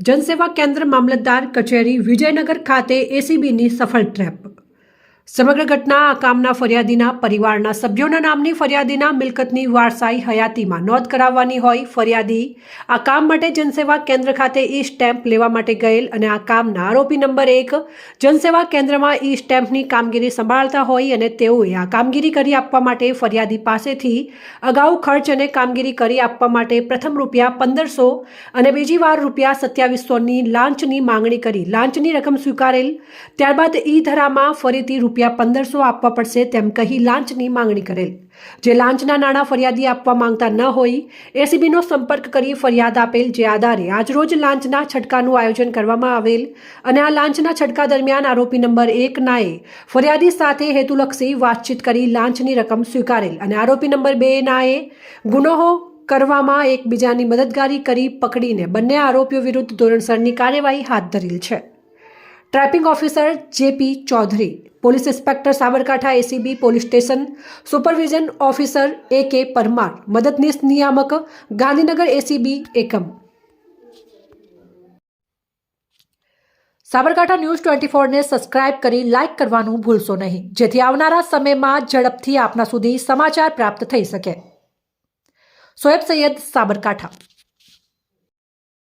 જનસેવા કેન્દ્ર મામલતદાર કચેરી વિજયનગર ખાતે એસીબીની સફળ ટ્રેપ. સમગ્ર ઘટના આ કામના ફરિયાદીના પરિવારના સભ્યોના નામની ફરિયાદીના મિલકતની વારસાઈ હયાતીમાં નોંધ કરાવવાની હોય ફરિયાદી આ કામ માટે જનસેવા કેન્દ્ર ખાતે ઈ સ્ટેમ્પ લેવા માટે ગયેલ અને આ કામના આરોપી નંબર એક જનસેવા કેન્દ્રમાં ઈ સ્ટેમ્પની કામગીરી સંભાળતા હોય અને તેઓએ આ કામગીરી કરી આપવા માટે ફરિયાદી પાસેથી અગાઉ ખર્ચ અને કામગીરી કરી આપવા માટે પ્રથમ રૂપિયા પંદરસો અને બીજી વાર રૂપિયા સત્યાવીસોની લાંચની માંગણી કરી. લાંચની રકમ સ્વીકારેલ. ત્યારબાદ ઈ ધરામાં ફરીથી રૂપિયા પંદરસો આપવા પડશે તેમ કહી લાંચની માંગણી કરેલ. જે લાંચના નાણાં ફરિયાદી આપવા માંગતા ન હોય, એસીબીનો સંપર્ક કરી ફરિયાદ આપેલ જે આધારે આજરોજ લાંચના છટકાનું આયોજન કરવામાં આવેલ અને આ લાંચના છટકા દરમિયાન આરોપી નંબર એક નાએ ફરિયાદી સાથે હેતુલક્ષી વાતચીત કરી લાંચની રકમ સ્વીકારેલ અને આરોપી નંબર બે નાએ ગુનોહો કરવામાં એકબીજાની મદદગારી કરી પકડીને બંને આરોપીઓ વિરુદ્ધ ધોરણસરની કાર્યવાહી હાથ ધરેલ છે. traffic officer JP Chaudhary police inspector Sabarkantha ACB police station supervision officer A K Parmar મદદનીશ નિયામક ગાંધીનગર એસીબી એકમ સાબરકાંઠા ન્યૂઝ ટ્વેન્ટી ફોરને સબસ્ક્રાઇબ કરી લાઇક કરવાનું ભૂલશો નહીં જેથી આવનારા સમયમાં ઝડપથી આપના સુધી સમાચાર પ્રાપ્ત થઈ શકે સોએબ સૈયદ સાબરકાંઠા